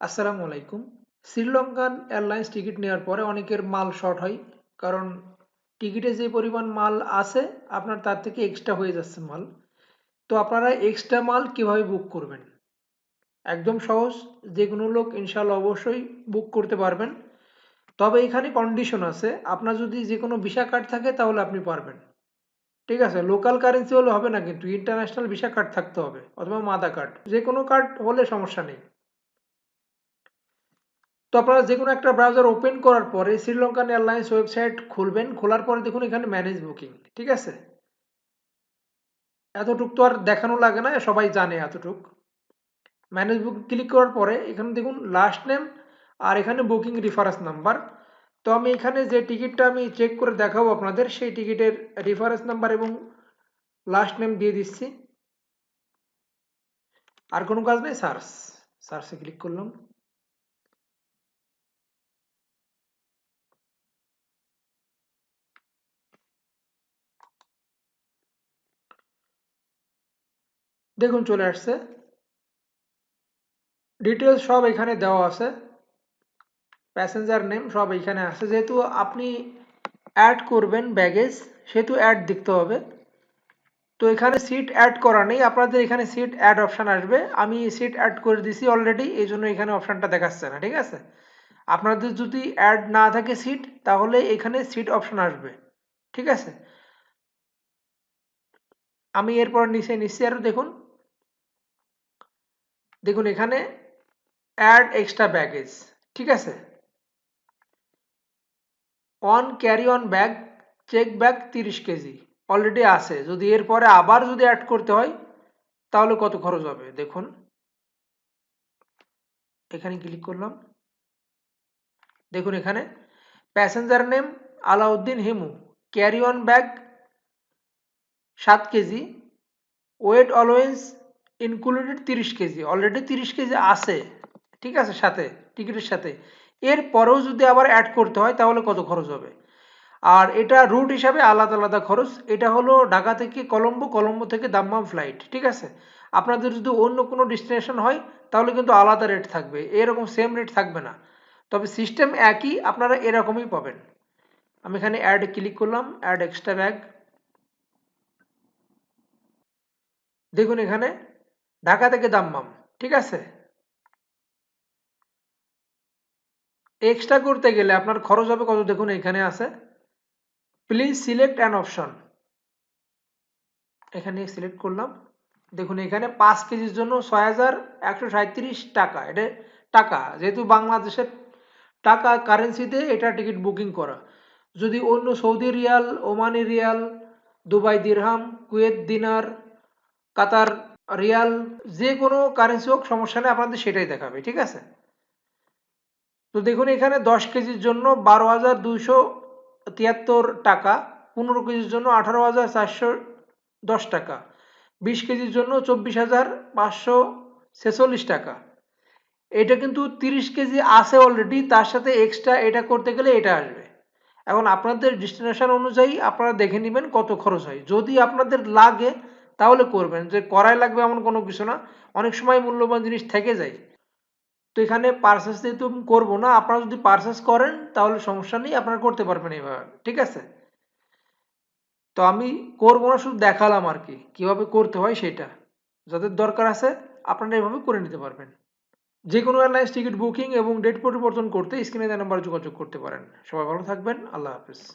আসসালামু আলাইকুম। Sri Lankan airlines ticket নেওয়ার পরে অনেকের মাল শর্ট হয়, কারণ টিকিটে যে পরিমাণ মাল আছে, আপনার তার থেকে এক্সট্রা হয়ে যাচ্ছে মাল। তো আপনারা এক্সট্রা মাল কীভাবে বুক করবেন? একদম সহজ, যে কোনো লোক ইনশাল্লাহ অবশ্যই বুক করতে পারবেন। তবে এখানে কন্ডিশন আছে, আপনার যদি যে কোনো ভিসা কার্ড থাকে তাহলে আপনি পারবেন। ঠিক আছে লোকাল কারেন্সি হলে হবে না, কিন্তু ইন্টারন্যাশনাল ভিসা কার্ড থাকতে হবে, অথবা মাদা কার্ড যে কোনো কার্ড হলে সমস্যা নেই। তো আপনারা যে কোনো একটা ব্রাউজার ওপেন করার পরে শ্রীলঙ্কান এয়ারলাইন্স ওয়েবসাইট খুলবেন, খোলার পরে দেখুন এখানে ম্যানেজ বুকিং ঠিক আছে? এতটুক তো আর দেখানো লাগে না, সবাই জানে এতটুক। ম্যানেজ বুকিং ক্লিক করার পরে এখানে দেখুন লাস্ট নেম আর এখানে বুকিং রেফারেন্স নাম্বার তো আমি এখানে যে টিকিটটা আমি চেক করে দেখাবো আপনাদের, সেই টিকিটের রেফারেন্স নাম্বার এবং লাস্ট নেম দিয়ে দিচ্ছি। আর কোনো কাজ নেই সার্চ সার্চে ক্লিক করলাম। দেখুন চলে আসছে। ডিটেলস সব এখানে দেওয়া আছে। প্যাসেঞ্জার নেম সব এখানে আছে। যেহেতু আপনি অ্যাড করবেন ব্যাগেজ সেহেতু অ্যাড দেখতে হবে। তো এখানে সিট অ্যাড করা নেই। আপনাদের এখানে সিট অ্যাড অপশান আসবে। আমি সিট অ্যাড করে দিছি অলরেডি এই জন্য এখানে অপশানটা দেখাচ্ছে না, ঠিক আছে? আপনাদের যদি অ্যাড না থাকে সিট তাহলে এখানে সিট অপশান আসবে, ঠিক আছে? আমি এরপর নিচে নিচ্ছি। আরও দেখুন দেখুন, এখানে অ্যাড এক্সট্রা ব্যাগেজ ঠিক আছে? On carry on bag check bag তিরিশ কেজি অলরেডি আছে। যদি এরপরে আবার যদি অ্যাড করতে হয়, তাহলে কত খরচ হবে? দেখুন, এখানে ক্লিক করলাম। দেখুন, এখানে passenger name Alauddin Himu carry on bag সাত কেজি ওয়েট অলওয়েজ ইনক্লুডেড তিরিশ কেজি অলরেডি তিরিশ কেজি আছে, ঠিক আছে, সাথে, টিকিটের সাথে। এর পরেও যদি আবার অ্যাড করতে হয়, তাহলে কত খরচ হবে? আর এটা রুট হিসাবে আলাদা আলাদা খরচ। এটা হলো ঢাকা থেকে কলম্বো কলম্বো থেকে দাম্মাম ফ্লাইট ঠিক আছে? আপনাদের যদি অন্য কোনো ডেস্টিনেশন হয়, তাহলে কিন্তু আলাদা রেট থাকবে। এরকম সেম রেট থাকবে না। তবে সিস্টেম একই, আপনারা এরকমই পাবেন। আমি এখানে অ্যাড ক্লিক করলাম অ্যাড এক্সট্রা ব্যাগ দেখুন এখানে ঢাকা থেকে দাম্মাম, ঠিক আছে? এক্সট্রা করতে গেলে আপনার খরচ হবে কত? দেখুন, এখানে আছে। প্লিজ সিলেক্ট অ্যান অপশন এখানে সিলেক্ট করলাম। দেখুন, এখানে পাঁচ কেজির জন্য ছয় হাজার একশো টাকা। এটা টাকা, যেহেতু বাংলাদেশের টাকা কারেন্সিতে এটা টিকিট বুকিং করা। যদি অন্য Saudi riyal, Omani riyal, Dubai dirham, Kuwait dinar, Qatar riyal যে কোনো কারেন্সি হোক, সমস্যা নেই, আপনাদের সেটাই দেখাবে, ঠিক আছে? তো দেখুন, এখানে দশ কেজির জন্য বারো হাজার দুইশো তিয়াত্তর টাকা, পনেরো কেজির জন্য আঠারো হাজার চারশো দশ টাকা, বিশ কেজির জন্য চব্বিশ হাজার পাঁচশো ছেচল্লিশ টাকা। এটা কিন্তু তিরিশ কেজি আছে অলরেডি তার সাথে এক্সট্রা এটা করতে গেলে এটা আসবে। এখন আপনাদের ডিস্টিনেশন অনুযায়ী আপনারা দেখে নেবেন কত খরচ হয়। যদি আপনাদের লাগে তাহলে করবেন। যে করাই লাগবে এমন কোনো কিছু না। অনেক সময় মূল্যবান জিনিস থেকে যায়। তো এখানে পার্সেস যেহেতু করব না, আপনারা যদি পার্সেস করেন, তাহলে সমস্যা নেই, আপনারা করতে পারবেন এইভাবে। ঠিক আছে? তো আমি করব না, শুধু দেখালাম আর কি, কীভাবে করতে হয় সেটা। যাদের দরকার আছে, আপনারা এভাবে করে নিতে পারবেন। যে কোনো এয়ারলাইন্স টিকিট বুকিং এবং ডেট পরিবর্তন করতে স্ক্রিনে দেওয়া নাম্বার যোগাযোগ করতে পারেন। সবাই ভালো থাকবেন, আল্লাহ হাফিজ।